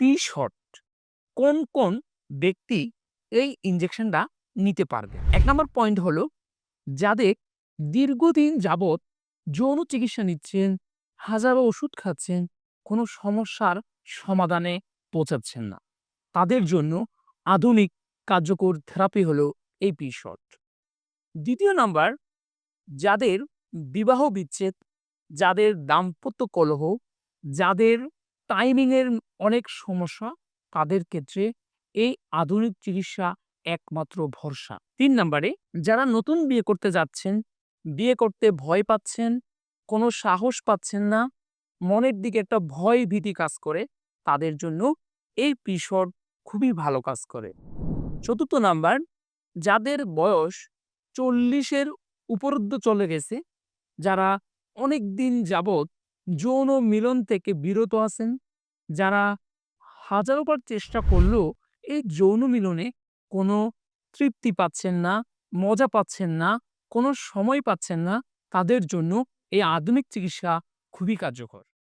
P shot কোন কোন ব্যক্তি এই ইনজেকশনটা নিতে পারবে। এক নম্বর পয়েন্ট হলো যাদের দীর্ঘদিন যাবৎ যৌন চিকিৎসা নিচ্ছেন, হাজারো ওষুধ খাচ্ছেন, কোনো সমস্যার সমাধানে পৌঁছাচ্ছেন না। তাদের জন্য আধুনিক কার্যকর থেরাপি হলো এই পি শট দ্বিতীয় নাম্বার, যাদের বিবাহ বিচ্ছেদ, যাদের দাম্পত্য কলহ, যাদের টাইমিংয়ের অনেক সমস্যা তাদের ক্ষেত্রে এই আধুনিক চিকিৎসা একমাত্র ভরসা। তিন নম্বরে, যারা নতুন বিয়ে করতে যাচ্ছেন, বিয়ে করতে ভয় পাচ্ছেন, কোনো সাহস পাচ্ছেন না, মনের দিকে একটা ভয় ভীতি কাজ করে, তাদের জন্য এই পিসর খুবই ভালো কাজ করে। চতুর্থ নাম্বার, যাদের বয়স চল্লিশের উপরোদ্ধ চলে গেছে, যারা অনেক দিন যাবৎ যৌন মিলন থেকে বিরত আছেন। যারা হাজারোবার চেষ্টা করলেও এই যৌন মিলনে কোনো তৃপ্তি পাচ্ছেন না, মজা পাচ্ছেন না, কোনো সময় পাচ্ছেন না, তাদের জন্য এই আধুনিক চিকিৎসা খুবই কার্যকর।